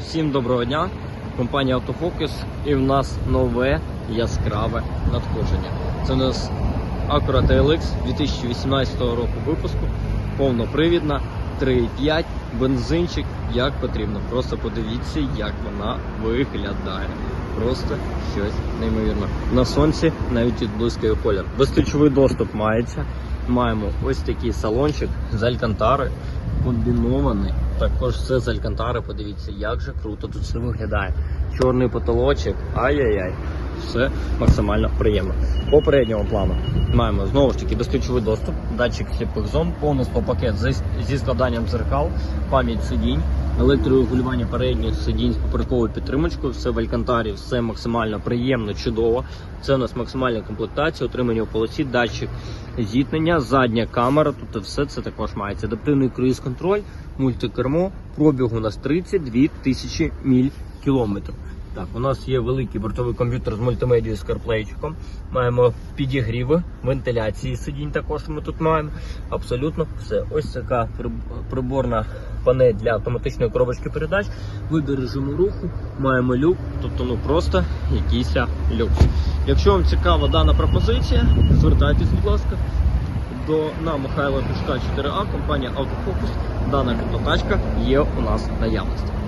Всім доброго дня. Компанія Автофокус і в нас нове яскраве надходження. Це у нас Acura TLX 2018 року випуску, повнопривідна, 3,5, бензинчик, як потрібно. Просто подивіться, як вона виглядає. Просто щось неймовірне. На сонці навіть відблискує колір. Безключовий доступ мається. Маємо ось такий салончик з алькантари, комбінований. Також все з алькантари. Подивіться, як же круто тут все виглядає. Чорний потолочок, ай-яй-яй. Все максимально приємно. По передньому плану маємо знову ж таки безключовий доступ, датчик сліпих зон, повністю пакет зі, складанням дзеркал, пам'ять сидінь, електрорегулювання передніх сидінь з поперековою підтримочкою, все в алькантарі, все максимально приємно, чудово. Це у нас максимальна комплектація, отримання в полосі, датчик зіткнення, задня камера. Тут все це також мається. Адаптивний круїз-контроль, мультикермо, пробіг у нас 32 тисячі міль кілометрів. Так, у нас є великий бортовий комп'ютер з мультимедією CarPlay. Маємо підігріви, вентиляції сидінь також ми тут маємо. Абсолютно все. Ось така приборна панель для автоматичної коробочки передач. Вибір режиму руху, маємо люк, тобто ну просто якийсь люкс. Якщо вам цікава дана пропозиція, звертайтесь, будь ласка, до на Михайла Пішка 4А, компанія Автофокус. Дана тачка є у нас наявності.